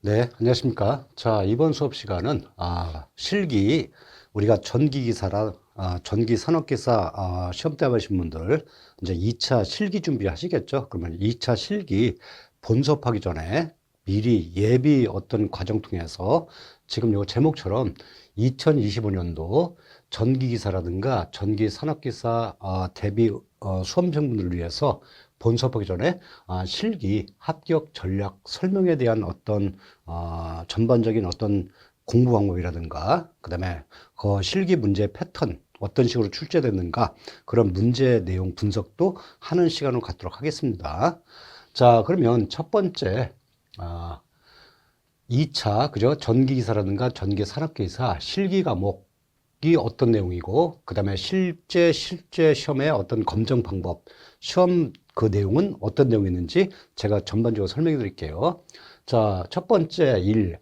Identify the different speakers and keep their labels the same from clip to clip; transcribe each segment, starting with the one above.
Speaker 1: 네, 안녕하십니까. 자, 이번 수업 시간은, 아, 실기, 우리가 전기 기사라, 아, 전기 산업 기사, 아, 시험 때 하신 분들, 이제 2차 실기 준비 하시겠죠? 그러면 2차 실기 본수업하기 전에 미리 예비 어떤 과정 통해서 지금 요 제목처럼 2025년도 전기기사라든가 전기산업기사, 아, 대비, 어, 수험생분들을 위해서 본수업하기 전에 아, 실기 합격 전략 설명에 대한 어떤 어, 전반적인 어떤 공부 방법이라든가 그다음에 그 실기 문제 패턴 어떤 식으로 출제됐는가 그런 문제 내용 분석도 하는 시간을 갖도록 하겠습니다. 자 그러면 첫 번째 아, 2차 그죠 전기기사라든가 전기산업기사 실기 과목 이 어떤 내용이고 그 다음에 실제 실제 시험의 어떤 검정 방법 시험 그 내용은 어떤 내용이 있는지 제가 전반적으로 설명해 드릴게요. 자, 첫 번째 일,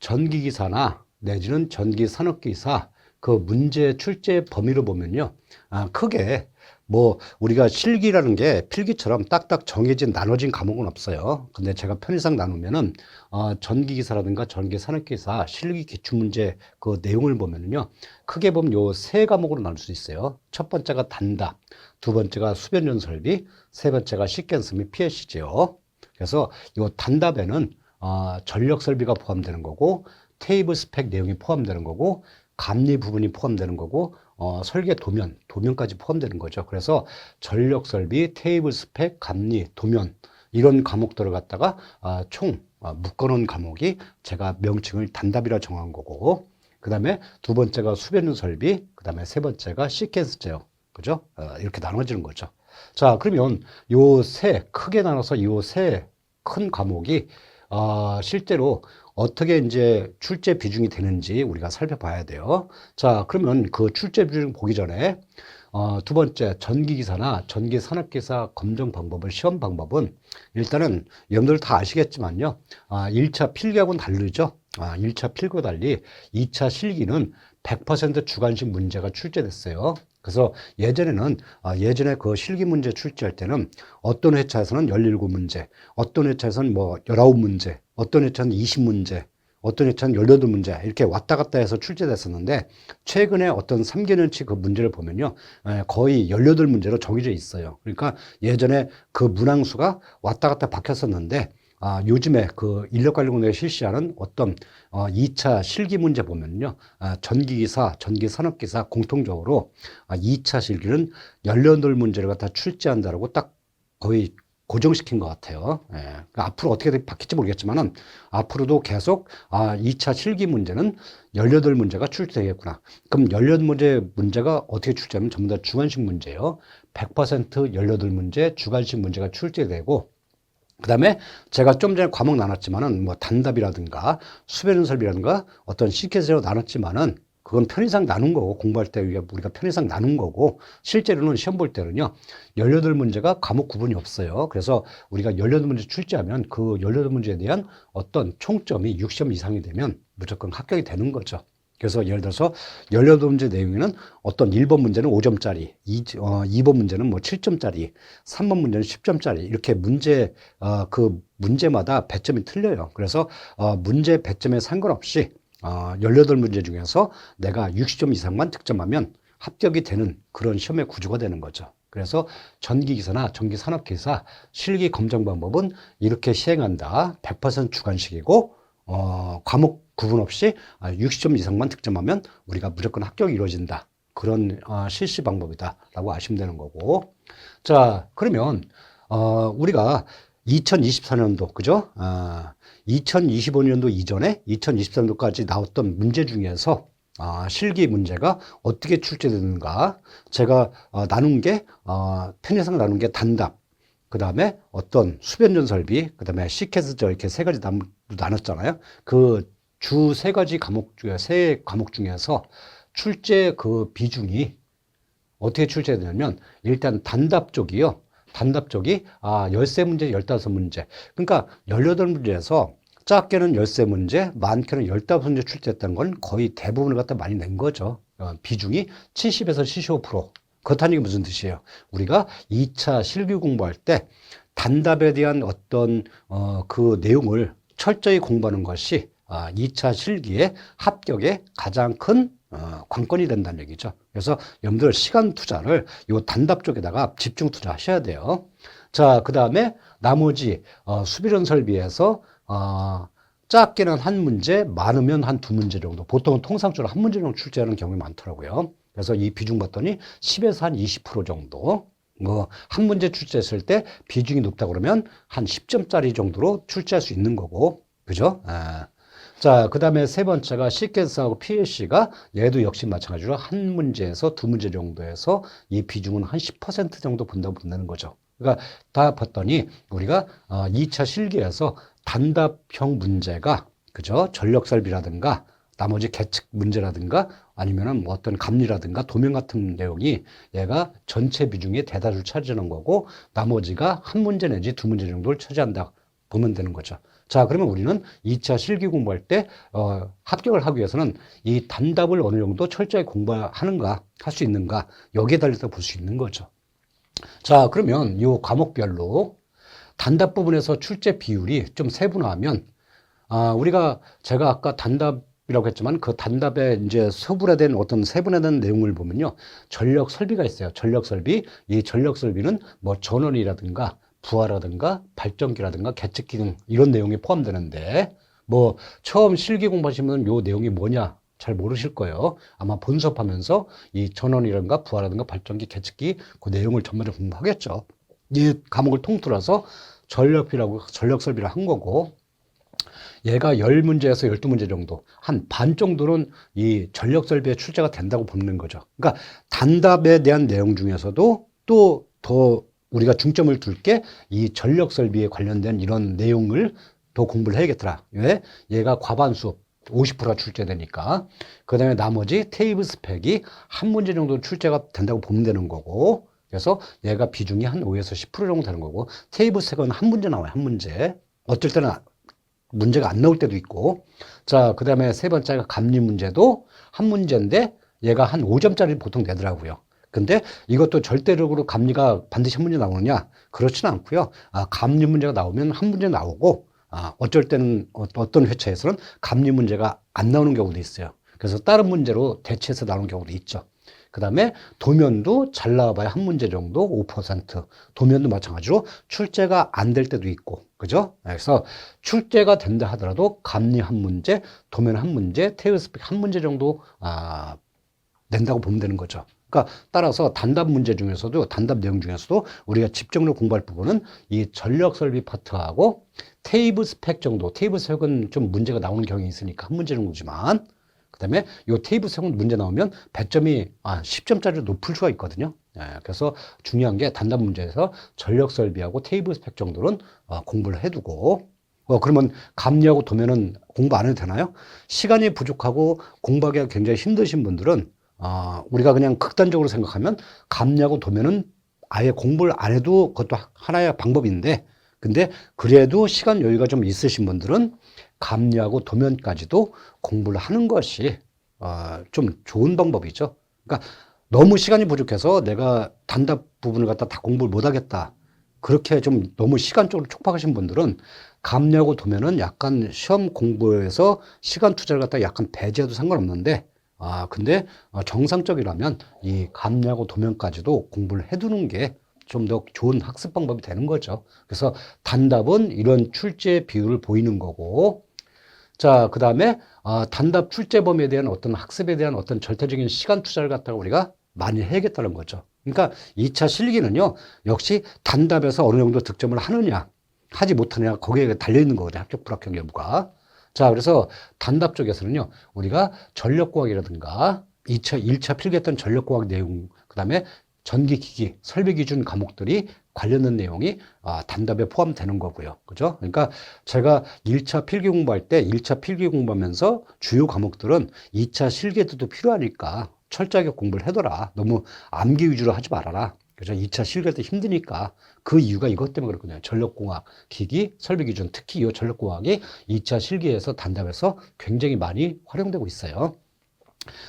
Speaker 1: 전기기사나 내지는 전기산업기사 그 문제 출제 범위로 보면요. 아, 크게 뭐 우리가 실기라는 게 필기처럼 딱딱 정해진 나눠진 과목은 없어요. 근데 제가 편의상 나누면은 어, 전기기사라든가 전기산업기사 실기 기출문제 그 내용을 보면은요. 크게 보면 요 세 과목으로 나눌 수 있어요. 첫 번째가 단답, 두 번째가 수변전 설비, 세 번째가 시퀀스 및 PLC죠. 그래서 요 단답에는 어, 전력 설비가 포함되는 거고 테이블 스펙 내용이 포함되는 거고 감리 부분이 포함되는 거고 어, 설계 도면, 도면까지 포함되는 거죠. 그래서 전력 설비, 테이블 스펙, 감리, 도면 이런 과목들을 갖다가 아, 총 아, 묶어놓은 과목이 제가 명칭을 단답이라 정한 거고 그 다음에 두 번째가 수변 설비, 그 다음에 세 번째가 시퀀스제요. 그죠? 어, 이렇게 나눠지는 거죠. 자, 그러면 요 세, 크게 나눠서 요 세 큰 과목이 어, 실제로 어떻게 이제 출제 비중이 되는지 우리가 살펴봐야 돼요. 자, 그러면 그 출제 비중 보기 전에 어, 두 번째 전기기사나 전기산업기사 검정 방법을 시험 방법은 일단은 여러분들 다 아시겠지만요. 아, 1차 필기하고는 다르죠. 아, 1차 필기와 달리 2차 실기는 100% 주관식 문제가 출제됐어요. 그래서 예전에는 아, 예전에 그 실기 문제 출제할 때는 어떤 회차에서는 17문제, 어떤 회차에서는 뭐 19문제, 어떤 회차는 20문제, 어떤 회차는 18문제 이렇게 왔다 갔다 해서 출제됐었는데 최근에 어떤 3개년치 그 문제를 보면요. 에, 거의 18문제로 정해져 있어요. 그러니까 예전에 그 문항수가 왔다 갔다 바뀌었었는데 아, 요즘에 그 인력관리공단이 실시하는 어떤 어, 2차 실기 문제 보면요. 아, 전기기사, 전기산업기사 공통적으로 아, 2차 실기는 18문제를 갖다 출제한다라고 딱 거의 고정시킨 것 같아요. 예. 그러니까 앞으로 어떻게 바뀔지 모르겠지만은 앞으로도 계속 아, 2차 실기 문제는 18문제가 출제되겠구나. 그럼 18문제 문제가 어떻게 출제하면 전부 다 주관식 문제예요. 100% 18문제 주관식 문제가 출제되고 그 다음에 제가 좀 전에 과목 나눴지만은 뭐 단답이라든가 수변 설비라든가 어떤 시켓으로 나눴지만은 그건 편의상 나눈 거고 공부할 때 우리가 편의상 나눈 거고 실제로는 시험 볼 때는요 18문제가 과목 구분이 없어요. 그래서 우리가 18문제 출제하면 그 18문제에 대한 어떤 총점이 60점 이상이 되면 무조건 합격이 되는 거죠 그래서 예를 들어서 18문제 내용에는 어떤 1번 문제는 5점짜리, 2, 어, 2번 문제는 뭐 7점짜리, 3번 문제는 10점짜리 이렇게 문제 어, 그 문제마다 배점이 틀려요. 그래서 어, 문제 배점에 상관없이 어, 18문제 중에서 내가 60점 이상만 득점하면 합격이 되는 그런 시험의 구조가 되는 거죠. 그래서 전기기사나 전기산업기사 실기 검정 방법은 이렇게 시행한다. 100% 주관식이고 어, 과목 구분 없이 60점 이상만 득점하면 우리가 무조건 합격이 이루어진다. 그런 어, 실시 방법이다라고 아시면 되는 거고. 자, 그러면 어, 우리가 2024년도 그죠? 아, 2025년도 이전에 2023년도까지 나왔던 문제 중에서 아, 실기 문제가 어떻게 출제되는가 제가 어, 나눈 게 어, 편의상 나눈 게 단답 그 다음에 어떤 수변전 설비 그 다음에 시켓스 이렇게 세 가지 남, 나눴잖아요 그 주 세 가지 과목 중에 세 과목 중에서 출제 그 비중이 어떻게 출제되냐면 일단 단답 쪽이요 단답 쪽이 아 13문제 15문제 그러니까 18문제에서 작게는 13문제, 많게는 15문제 출제했던 건 거의 대부분을 갖다 많이 낸 거죠. 어, 비중이 70에서 75%. 그렇다는 게 무슨 뜻이에요? 우리가 2차 실기 공부할 때 단답에 대한 어떤 어, 그 내용을 철저히 공부하는 것이 아, 2차 실기의 합격의 가장 큰 어, 관건이 된다는 얘기죠. 그래서 여러분들 시간 투자를 요 단답 쪽에다가 집중 투자하셔야 돼요. 자, 그 다음에 나머지 어, 수비론 설비에서 어, 작게는 한 문제, 많으면 한 두 문제 정도. 보통은 통상적으로 한 문제 정도 출제하는 경우가 많더라고요. 그래서 이 비중 봤더니 10에서 한 20% 정도. 뭐, 한 문제 출제했을 때 비중이 높다 그러면 한 10점짜리 정도로 출제할 수 있는 거고. 그죠? 아. 자, 그 다음에 세 번째가 시퀀스하고 PLC가 얘도 역시 마찬가지로 한 문제에서 두 문제 정도에서 이 비중은 한 10% 정도 본다고 본다는 거죠. 그러니까 다 봤더니 우리가 어, 2차 실기에서 단답형 문제가 그죠? 전력 설비라든가 나머지 계측 문제라든가 아니면은 뭐 어떤 감리라든가 도면 같은 내용이 얘가 전체 비중의 대다수를 차지하는 거고 나머지가 한 문제 내지 두 문제 정도를 차지한다 보면 되는 거죠. 자, 그러면 우리는 2차 실기 공부할 때 어, 합격을 하기 위해서는 이 단답을 어느 정도 철저히 공부하는가 할 수 있는가 여기에 달려서 볼 수 있는 거죠. 자, 그러면 이 과목별로 단답 부분에서 출제 비율이 좀 세분화하면 아, 우리가 제가 아까 단답 이라고 했지만 그 단답에 이제 소분화된 어떤 세분화된 내용을 보면요. 전력 설비가 있어요. 전력 설비. 이 전력 설비는 뭐 전원이라든가 부하라든가 발전기라든가 계측기 등 이런 내용이 포함되는데 뭐 처음 실기 공부하시면 요 내용이 뭐냐 잘 모르실 거예요. 아마 본수업하면서 이 전원이라든가 부하라든가 발전기, 계측기 그 내용을 전반적으로 공부하겠죠. 이 과목을 통틀어서 전력비라고 전력 설비를 한 거고 얘가 10문제에서 12문제 정도, 한 반 정도는 이 전력 설비에 출제가 된다고 보는 거죠. 그러니까 단답에 대한 내용 중에서도 또 더 우리가 중점을 둘 게 이 전력 설비에 관련된 이런 내용을 더 공부를 해야겠더라. 왜? 얘가 과반수 50%가 출제되니까. 그 다음에 나머지 테이블 스펙이 한 문제 정도 출제가 된다고 보면 되는 거고. 그래서 얘가 비중이 한 5에서 10% 정도 되는 거고. 테이블 스펙은 한 문제 나와요. 한 문제. 어쩔 때는 문제가 안 나올 때도 있고. 자, 그 다음에 세 번째가 감리 문제도 한 문제인데 얘가 한 5점짜리 보통 되더라고요. 근데 이것도 절대적으로 감리가 반드시 한 문제 나오느냐? 그렇지는 않고요. 아, 감리 문제가 나오면 한 문제 나오고, 아, 어쩔 때는 어- 어떤 회차에서는 감리 문제가 안 나오는 경우도 있어요. 그래서 다른 문제로 대체해서 나오는 경우도 있죠. 그 다음에 도면도 잘 나와봐야 한 문제 정도 5%. 도면도 마찬가지로 출제가 안 될 때도 있고, 그죠? 그래서 출제가 된다 하더라도 감리 한 문제, 도면 한 문제, 테이블스펙 한 문제 정도 아, 낸다고 보면 되는 거죠. 그러니까 따라서 단답 문제 중에서도 단답 내용 중에서도 우리가 집중적으로 공부할 부분은 이 전력 설비 파트하고 테이블 스펙 정도, 테이블 스펙은 좀 문제가 나오는 경향이 있으니까 한 문제 정도지만 그다음에 요 테이블 스펙 문제 나오면 배점이 아, 10점짜리 높을 수가 있거든요. 예, 그래서 중요한 게 단답 문제에서 전력 설비하고 테이블 스펙 정도는 어, 공부를 해두고 어, 그러면 감리하고 도면은 공부 안 해도 되나요? 시간이 부족하고 공부하기가 굉장히 힘드신 분들은 아, 우리가 그냥 극단적으로 생각하면 감리하고 도면은 아예 공부를 안 해도 그것도 하나의 방법인데 근데 그래도 시간 여유가 좀 있으신 분들은 감리하고 도면까지도 공부를 하는 것이 어, 좀 좋은 방법이죠. 그러니까 너무 시간이 부족해서 내가 단답 부분을 갖다 다 공부를 못 하겠다. 그렇게 좀 너무 시간적으로 촉박하신 분들은 감리하고 도면은 약간 시험 공부에서 시간 투자를 갖다 약간 배제해도 상관없는데 아, 근데 어, 정상적이라면 이 감리하고 도면까지도 공부를 해두는 게 좀 더 좋은 학습 방법이 되는 거죠. 그래서 단답은 이런 출제 비율을 보이는 거고, 자, 그 다음에 아, 단답 출제 범위에 대한 어떤 학습에 대한 어떤 절대적인 시간 투자를 갖다가 우리가 많이 해야겠다는 거죠. 그러니까 2차 실기는요, 역시 단답에서 어느 정도 득점을 하느냐, 하지 못하느냐, 거기에 달려있는 거거든요. 합격, 불합격 여부가. 자, 그래서 단답 쪽에서는요, 우리가 전력공학이라든가 2차, 1차 필기했던 전력공학 내용, 그 다음에 전기기기, 설비기준 과목들이 관련된 내용이 아, 단답에 포함되는 거고요. 그죠? 그러니까 제가 1차 필기 공부할 때 1차 필기 공부하면서 주요 과목들은 2차 실기에도 필요하니까 철저하게 공부를 해둬라. 너무 암기 위주로 하지 말아라. 그죠? 2차 실기할 때 힘드니까 그 이유가 이것 때문에 그렇거든요. 전력공학, 기기, 설비 기준, 특히 이 전력공학이 2차 실기에서 단답에서 굉장히 많이 활용되고 있어요.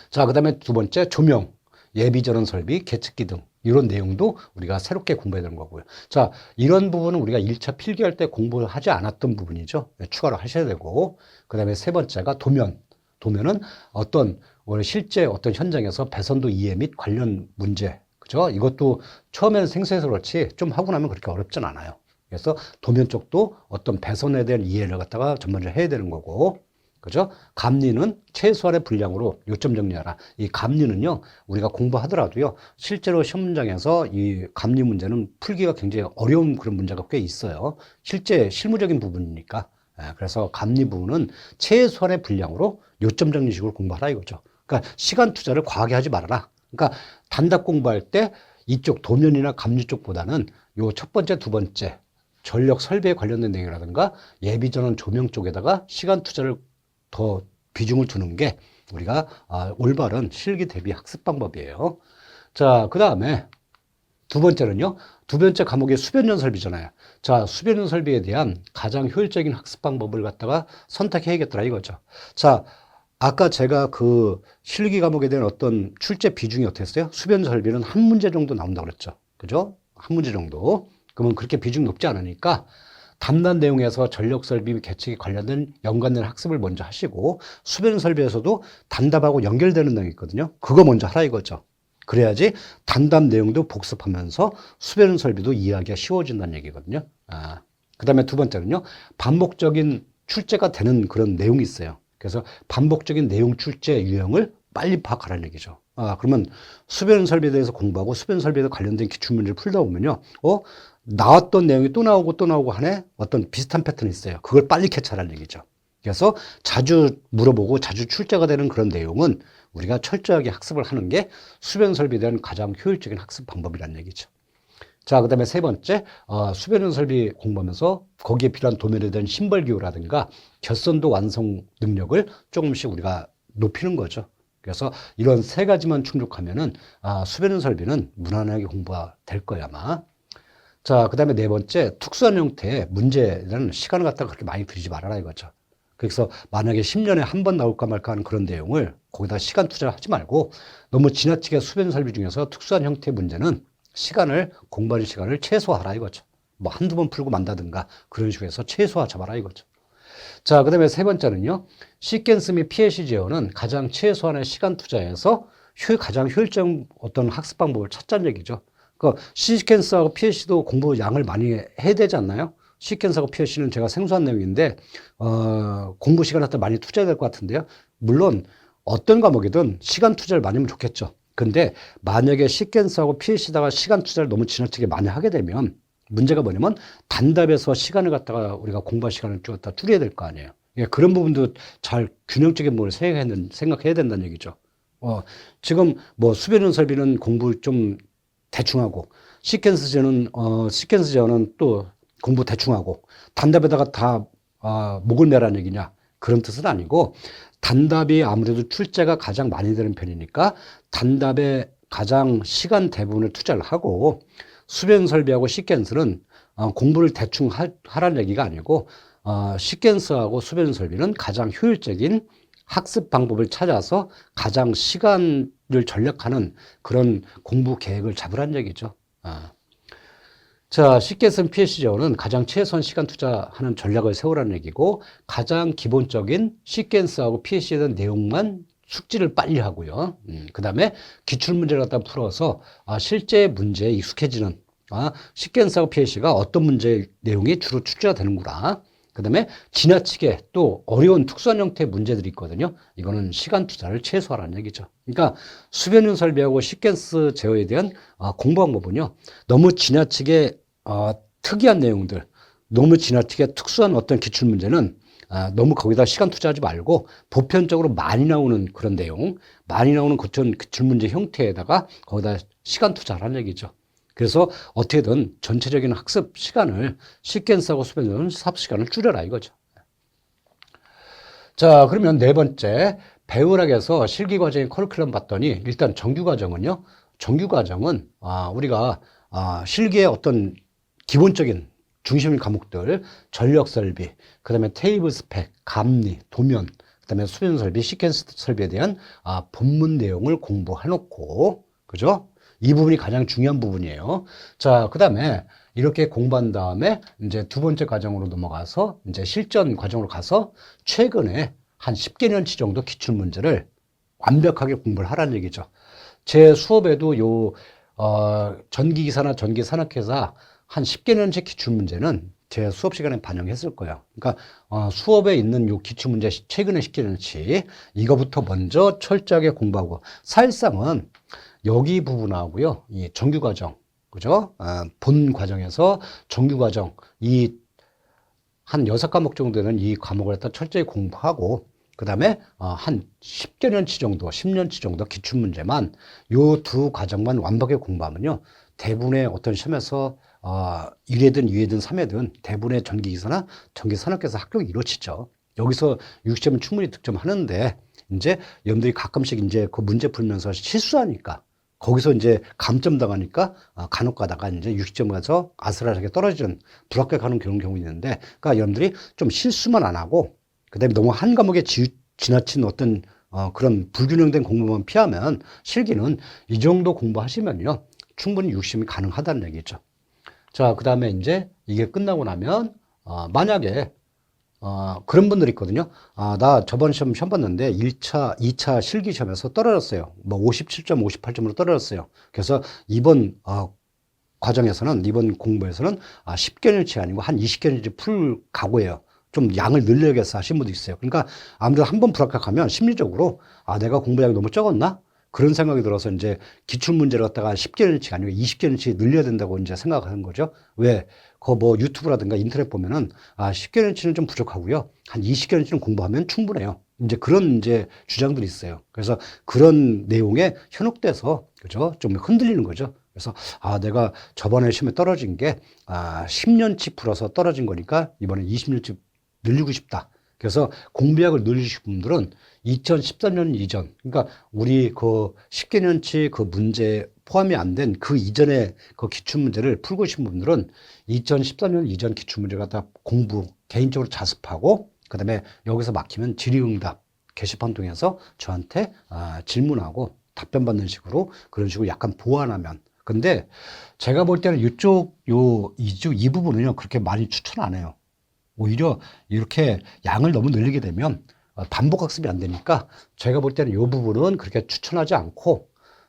Speaker 1: 자, 그 다음에 두 번째, 조명, 예비전원 설비, 계측기 등. 이런 내용도 우리가 새롭게 공부해야 되는 거고요. 자, 이런 부분은 우리가 1차 필기할 때 공부를 하지 않았던 부분이죠. 네, 추가로 하셔야 되고. 그 다음에 세 번째가 도면. 도면은 어떤 실제 어떤 현장에서 배선도 이해 및 관련 문제. 그죠? 이것도 처음에는 생소해서 그렇지 좀 하고 나면 그렇게 어렵진 않아요. 그래서 도면 쪽도 어떤 배선에 대한 이해를 갖다가 전반적으로 해야 되는 거고. 그죠? 감리는 최소한의 분량으로 요점 정리하라. 이 감리는요, 우리가 공부하더라도요, 실제로 시험 문장에서 이 감리 문제는 풀기가 굉장히 어려운 그런 문제가 꽤 있어요. 실제 실무적인 부분이니까. 예, 그래서 감리 부분은 최소한의 분량으로 요점 정리식으로 공부하라 이거죠. 그러니까 시간 투자를 과하게 하지 말아라. 그러니까 단답 공부할 때 이쪽 도면이나 감리 쪽보다는 요 첫 번째, 두 번째 전력 설비에 관련된 내용이라든가 예비 전원 조명 쪽에다가 시간 투자를 더 비중을 두는 게 우리가 아, 올바른 실기 대비 학습 방법이에요. 자, 그 다음에 두 번째는요. 두 번째 과목이 수변전 설비잖아요. 자, 수변전 설비에 대한 가장 효율적인 학습 방법을 갖다가 선택해야겠더라 이거죠. 자, 아까 제가 그 실기 과목에 대한 어떤 출제 비중이 어땠어요? 수변 설비는 한 문제 정도 나온다고 그랬죠. 그죠? 한 문제 정도. 그러면 그렇게 비중 높지 않으니까 담당 내용에서 전력 설비 개척에 관련된 연관된 학습을 먼저 하시고 수변 설비에서도 단답하고 연결되는 내용이 있거든요. 그거 먼저 하라 이거죠. 그래야지 단답 내용도 복습하면서 수변 설비도 이해하기가 쉬워진다는 얘기거든요. 아, 그 다음에 두 번째는요. 반복적인 출제가 되는 그런 내용이 있어요. 그래서 반복적인 내용 출제 유형을 빨리 파악하라는 얘기죠. 아, 그러면 수변 설비에 대해서 공부하고 수변 설비에 관련된 기출 문제를 풀다 보면요. 어, 나왔던 내용이 또 나오고 또 나오고 하네? 어떤 비슷한 패턴이 있어요. 그걸 빨리 캐치하라는 얘기죠. 그래서 자주 물어보고 자주 출제가 되는 그런 내용은 우리가 철저하게 학습을 하는 게 수변 설비에 대한 가장 효율적인 학습 방법이라는 얘기죠. 자, 그 다음에 세 번째, 어, 수변 설비 공부하면서 거기에 필요한 도면에 대한 심벌 기호라든가 결선도 완성 능력을 조금씩 우리가 높이는 거죠. 그래서 이런 세 가지만 충족하면은 아, 수변 설비는 무난하게 공부가 될 거야 아마. 자, 그 다음에 네 번째, 특수한 형태의 문제는 시간을 갖다가 그렇게 많이 들이지 말아라 이거죠. 그래서 만약에 10년에 한 번 나올까 말까 하는 그런 내용을 거기다 시간 투자를 하지 말고 너무 지나치게 수변 설비 중에서 특수한 형태의 문제는 시간을, 공부하는 시간을 최소화하라 이거죠. 뭐 한두 번 풀고 만다든가 그런 식으로 해서 최소화 잡아라 이거죠. 자, 그 다음에 세 번째는요. 시퀀스 및 PLC 제어는 가장 최소한의 시간 투자에서 효, 가장 효율적인 어떤 학습 방법을 찾자는 얘기죠. 그 시퀀스하고 PLC도 공부 양을 많이 해야 되지 않나요? 시퀀스하고 PLC는 제가 생소한 내용인데 어, 공부 시간 갖다 많이 투자해야 될 것 같은데요. 물론 어떤 과목이든 시간 투자를 많이 하면 좋겠죠. 근데 만약에 시퀀스하고 PLC다가 시간 투자를 너무 지나치게 많이 하게 되면 문제가 뭐냐면 단답에서 시간을 갖다가 우리가 공부할 시간을 좀 갖다 줄여야 될 거 아니에요. 예, 그런 부분도 잘 균형적인 뭘 생각해야, 생각해야 된다는 얘기죠. 어, 지금 뭐 수변은 설비는 공부 좀 대충 하고 시퀀스제는 어 시퀀스제는 또 공부 대충 하고 단답에다가 다 어, 목을 내라는 얘기냐? 그런 뜻은 아니고 단답이 아무래도 출제가 가장 많이 되는 편이니까 단답에 가장 시간 대부분을 투자를 하고 수변 설비하고 시퀀스는 어, 공부를 대충 하, 하라는 얘기가 아니고 어, 시퀀스하고 수변 설비는 가장 효율적인 학습 방법을 찾아서 가장 시간 을 전략하는 그런 공부 계획을 잡으라는 얘기죠. 아. 자, 쉽게 쓴 PS제어는 가장 최선 시간 투자하는 전략을 세우라는 얘기고 가장 기본적인 시퀀스하고 PS에 대한 내용만 숙지를 빨리 하고요. 음, 그 다음에 기출문제를 갖다 풀어서 아, 실제 문제에 익숙해지는 아, 시퀀스하고 PS가 어떤 문제 내용이 주로 출제가 되는구나. 그 다음에 지나치게 또 어려운 특수한 형태의 문제들이 있거든요. 이거는 시간 투자를 최소화라는 얘기죠. 그러니까 수변윤 설비하고 시퀀스 제어에 대한 어, 공부 방법은요. 너무 지나치게 어, 특이한 내용들, 너무 지나치게 특수한 어떤 기출 문제는 아, 너무 거기다 시간 투자하지 말고 보편적으로 많이 나오는 그런 내용, 많이 나오는 그런 기출 문제 형태에다가 거기다 시간 투자하라는 얘기죠. 그래서 어떻게든 전체적인 학습 시간을 시퀀스하고 수변은 삽 시간을 줄여라 이거죠. 자, 그러면 네 번째 배우락에서 실기 과정의 커리큘럼 봤더니 일단 정규 과정은요. 정규 과정은 아, 우리가 아, 실기의 어떤 기본적인 중심 과목들 전력 설비, 그다음에 테이블 스펙, 감리, 도면, 그다음에 수변 설비, 시퀀스 설비에 대한 아, 본문 내용을 공부해 놓고 그죠? 이 부분이 가장 중요한 부분이에요. 자, 그 다음에 이렇게 공부한 다음에 이제 두 번째 과정으로 넘어가서 이제 실전 과정으로 가서 최근에 한 10개 년치 정도 기출 문제를 완벽하게 공부를 하라는 얘기죠. 제 수업에도 요, 어, 전기기사나 전기산업회사 한 10개 년치 기출 문제는 제 수업 시간에 반영했을 거예요. 그러니까 어, 수업에 있는 요 기출 문제 시- 최근에 10개 년치 이거부터 먼저 철저하게 공부하고 사실상은 여기 부분하고요. 이 정규 과정 그죠? 아, 본 과정에서 정규 과정 이 한 여섯 과목 정도 되는 이 과목을 갖다 철저히 공부하고 그 다음에 어, 한 10개년치 정도, 10년치 정도 기출문제만 요 두 과정만 완벽하게 공부하면요. 대부분의 어떤 시험에서 어, 1회든 2회든 3회든 대부분의 전기기사나 전기산업계에서 합격이 이루어지죠. 여기서 60점은 충분히 득점하는데 이제 여러분들이 가끔씩 이제 그 문제 풀면서 실수하니까 거기서 이제 감점 당하니까 아, 간혹 가다가 이제 60점 가서 아슬아슬하게 떨어지는 불합격하는 그런 경우 있는데 그러니까 여러분들이 좀 실수만 안 하고 그다음에 너무 한 과목에 지, 지나친 어떤 어, 그런 불균형된 공부만 피하면 실기는 이 정도 공부하시면요 충분히 60이 가능하다는 얘기죠. 자, 그 다음에 이제 이게 끝나고 나면 어, 만약에 어, 그런 분들이 있거든요. 아, 나 저번 시험 시험 봤는데 1차, 2차 실기 시험에서 떨어졌어요. 뭐 57점, 58점으로 떨어졌어요. 그래서 이번 어, 과정에서는 이번 공부에서는 아, 10개년치 아니고 한 20개년치 풀 각오예요. 좀 양을 늘려야겠어 하신 분도 있어요. 그러니까 아무래도 한 번 불합격하면 심리적으로 아, 내가 공부량이 너무 적었나? 그런 생각이 들어서 이제 기출 문제를 갖다가 10개년치 아니고 20개년치 늘려야 된다고 이제 생각하는 거죠. 왜? 그 뭐 유튜브라든가 인터넷 보면은 아, 10개년치는 좀 부족하고요. 한 20개년치는 공부하면 충분해요. 이제 그런 이제 주장들이 있어요. 그래서 그런 내용에 현혹돼서 그죠? 좀 흔들리는 거죠. 그래서 아, 내가 저번에 시험에 떨어진 게 아, 10년치 풀어서 떨어진 거니까 이번에 20년치 늘리고 싶다. 그래서 공부약을 늘리신 분들은 2013년 이전, 그러니까 우리 그 10개년치 그 문제 포함이 안 된 그 이전에 그 기출문제를 풀고 계신 분들은 2013년 이전 기출문제 갖다 공부 개인적으로 자습하고 그 다음에 여기서 막히면 질의응답 게시판 통해서 저한테 아, 질문하고 답변 받는 식으로 그런 식으로 약간 보완하면 근데 제가 볼 때는 이쪽 요 이쪽 이 부분은요 그렇게 많이 추천 안 해요. 오히려 이렇게 양을 너무 늘리게 되면 어, 반복 학습이 안 되니까 제가 볼 때는 이 부분은 그렇게 추천하지 않고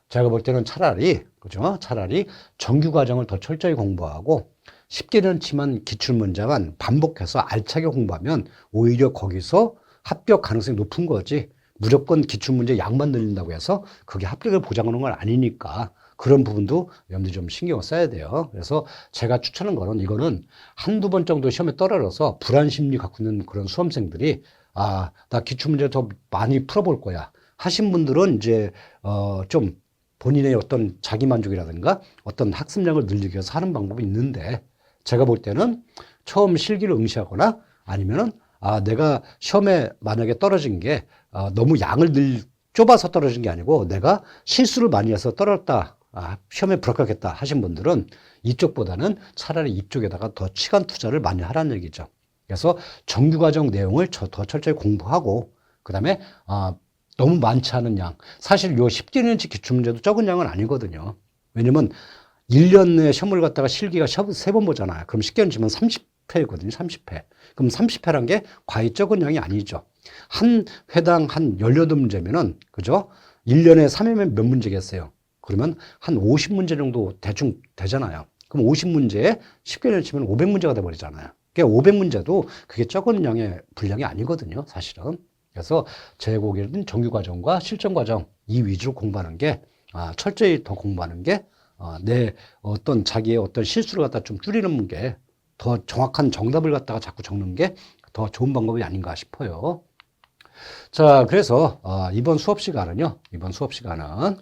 Speaker 1: 제가 볼 때는 차라리 그죠? 차라리 정규 과정을 더 철저히 공부하고 10개년치만 기출 문제만 반복해서 알차게 공부하면 오히려 거기서 합격 가능성이 높은 거지. 무조건 기출 문제 양만 늘린다고 해서 그게 합격을 보장하는 건 아니니까 그런 부분도 여러분들이 좀 신경을 써야 돼요. 그래서 제가 추천하는 거는 이거는 한두 번 정도 시험에 떨어져서 불안 심리 갖고 있는 그런 수험생들이 아, 나 기출 문제 더 많이 풀어볼 거야. 하신 분들은 이제 어, 좀 본인의 어떤 자기 만족이라든가 어떤 학습량을 늘리기 위해서 하는 방법이 있는데 제가 볼 때는 처음 실기를 응시하거나 아니면은 아, 내가 시험에 만약에 떨어진 게 어, 너무 양을 늘 좁아서 떨어진 게 아니고 내가 실수를 많이 해서 떨어졌다. 아, 시험에 불합격했다 하신 분들은 이쪽보다는 차라리 이쪽에다가 더 시간 투자를 많이 하라는 얘기죠. 그래서 정규과정 내용을 저- 더 철저히 공부하고 그 다음에 아, 너무 많지 않은 양. 사실 요 10개년치 기출문제도 적은 양은 아니거든요. 왜냐면 1년 내에 시험을 갖다가 실기가 세 번 보잖아요. 그럼 10개년치면 30회거든요. 30회. 그럼 30회란 게 과히 적은 양이 아니죠. 한 회당 한 18문제면은, 그죠? 1년에 3회면 몇 문제겠어요? 그러면 한 50문제 정도 대충 되잖아요. 그럼 50문제에 10개년 치면 500문제가 돼버리잖아요. 그러니까 500문제도 그게 적은 양의 분량이 아니거든요. 사실은. 그래서 제 보기에는 정규과정과 실전과정 이 위주로 공부하는 게 아, 철저히 더 공부하는 게 아, 내 어떤 자기의 어떤 실수를 갖다 좀 줄이는 게 더 정확한 정답을 갖다가 자꾸 적는 게 더 좋은 방법이 아닌가 싶어요. 자, 그래서 어, 이번 수업 시간은요. 이번 수업 시간은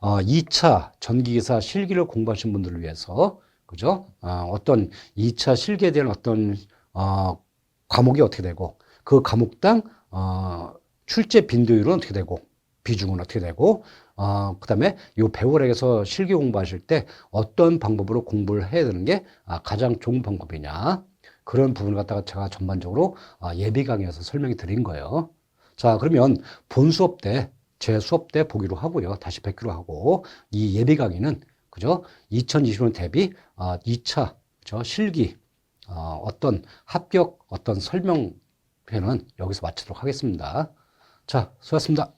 Speaker 1: 어, 2차 전기기사 실기를 공부하신 분들을 위해서 그죠? 어, 어떤 2차 실기에 대한 어떤 어, 과목이 어떻게 되고 그 과목당 어, 출제 빈도율은 어떻게 되고 비중은 어떻게 되고 어, 그다음에 요 배우락에서 실기 공부하실 때 어떤 방법으로 공부를 해야 되는 게 아, 가장 좋은 방법이냐 그런 부분을 갖다가 제가 전반적으로 아, 예비 강의에서 설명해 드린 거예요. 자, 그러면 본 수업 때 제 수업 때 보기로 하고요. 다시 뵙기로 하고 이 예비 강의는 그죠? 2020년 대비 아, 2차 저 실기 어, 어떤 합격 어떤 설명회는 여기서 마치도록 하겠습니다. 자, 수고하셨습니다.